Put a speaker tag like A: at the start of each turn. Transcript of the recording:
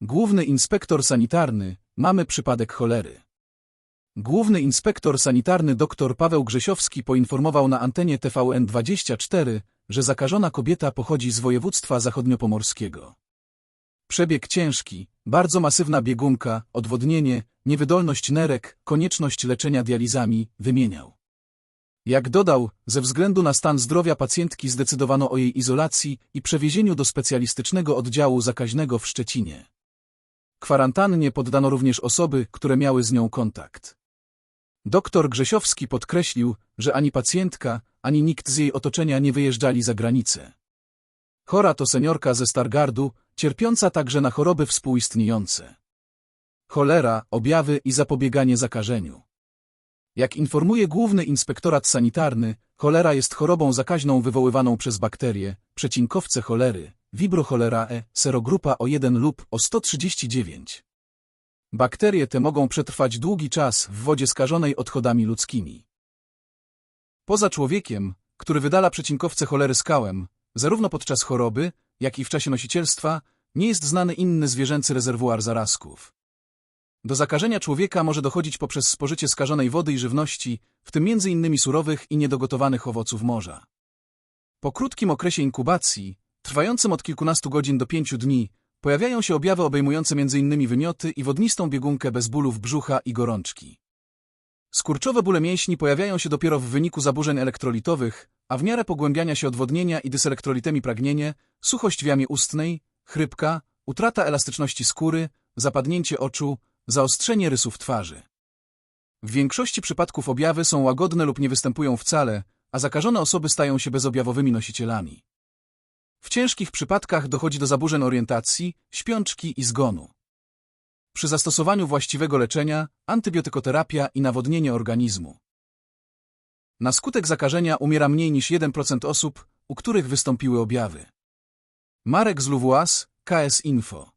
A: Główny inspektor sanitarny, mamy przypadek cholery. Główny inspektor sanitarny dr Paweł Grzesiowski poinformował na antenie TVN24, że zakażona kobieta pochodzi z województwa zachodniopomorskiego. Przebieg ciężki, bardzo masywna biegunka, odwodnienie, niewydolność nerek, konieczność leczenia dializami, wymieniał. Jak dodał, ze względu na stan zdrowia pacjentki zdecydowano o jej izolacji i przewiezieniu do specjalistycznego oddziału zakaźnego w Szczecinie. Kwarantannie poddano również osoby, które miały z nią kontakt. Doktor Grzesiowski podkreślił, że ani pacjentka, ani nikt z jej otoczenia nie wyjeżdżali za granicę. Chora to seniorka ze Stargardu, cierpiąca także na choroby współistniejące. Cholera, objawy i zapobieganie zakażeniu. Jak informuje Główny Inspektorat Sanitarny, cholera jest chorobą zakaźną wywoływaną przez bakterie, przecinkowce cholery, wibrocholerae, serogrupa O1 lub O139. Bakterie te mogą przetrwać długi czas w wodzie skażonej odchodami ludzkimi. Poza człowiekiem, który wydala przecinkowce cholery skałem, zarówno podczas choroby, jak i w czasie nosicielstwa, nie jest znany inny zwierzęcy rezerwuar zarazków. Do zakażenia człowieka może dochodzić poprzez spożycie skażonej wody i żywności, w tym m.in. surowych i niedogotowanych owoców morza. Po krótkim okresie inkubacji, trwającym od kilkunastu godzin do pięciu dni, pojawiają się objawy obejmujące m.in. wymioty i wodnistą biegunkę bez bólów brzucha i gorączki. Skurczowe bóle mięśni pojawiają się dopiero w wyniku zaburzeń elektrolitowych, a w miarę pogłębiania się odwodnienia i dyselektrolitemi pragnienie, suchość w jamie ustnej, chrypka, utrata elastyczności skóry, zapadnięcie oczu, zaostrzenie rysów twarzy. W większości przypadków objawy są łagodne lub nie występują wcale, a zakażone osoby stają się bezobjawowymi nosicielami. W ciężkich przypadkach dochodzi do zaburzeń orientacji, śpiączki i zgonu. Przy zastosowaniu właściwego leczenia, antybiotykoterapia i nawodnienie organizmu. Na skutek zakażenia umiera mniej niż 1% osób, u których wystąpiły objawy. Marek z Luwuas, KS Info